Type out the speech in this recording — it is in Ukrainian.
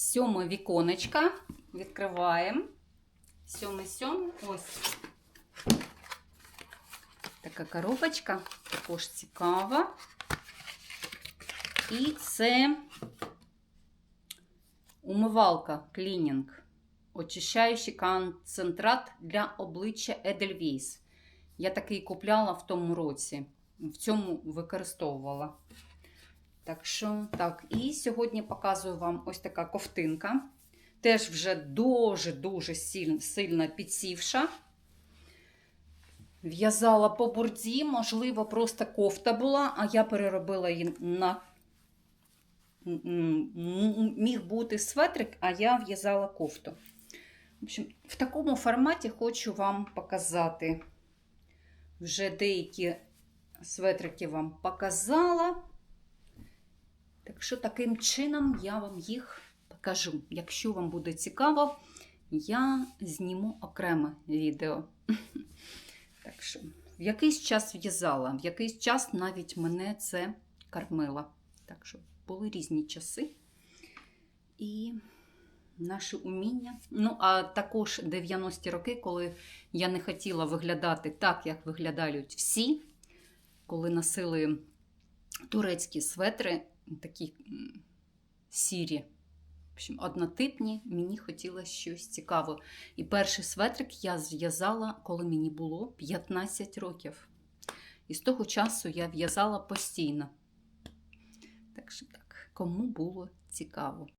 Сьоме віконечка. Відкриваємо. Сьоме, сьоме. Ось. Така коробочка. Також цікава. І це умивалка клінінг. Очищаючий концентрат для обличчя Edelweiss. Я такий купляла в тому році. В цьому використовувала. Так що, так, і сьогодні показую вам ось така ковтинка. Теж вже дуже-дуже сильно, підсівша. В'язала по бурді, можливо, просто кофта була, а я переробила її на міг бути светрик, а я в'язала кофту. В общем, в такому форматі хочу вам показати. Вже деякі светрики вам показала. Так що таким чином я вам їх покажу. Якщо вам буде цікаво, я зніму окреме відео. Так що, в якийсь час в'язала, в якийсь час навіть мене це кормило. Так що були різні часи. І наше уміння. Ну, а також 90-ті роки, коли я не хотіла виглядати так, як виглядають всі, коли носили турецькі светри, такі сірі, в общем, однотипні, мені хотілося щось цікаве. І перший светрик я зв'язала, коли мені було 15 років. І з того часу я в'язала постійно. Так що так, кому було цікаво.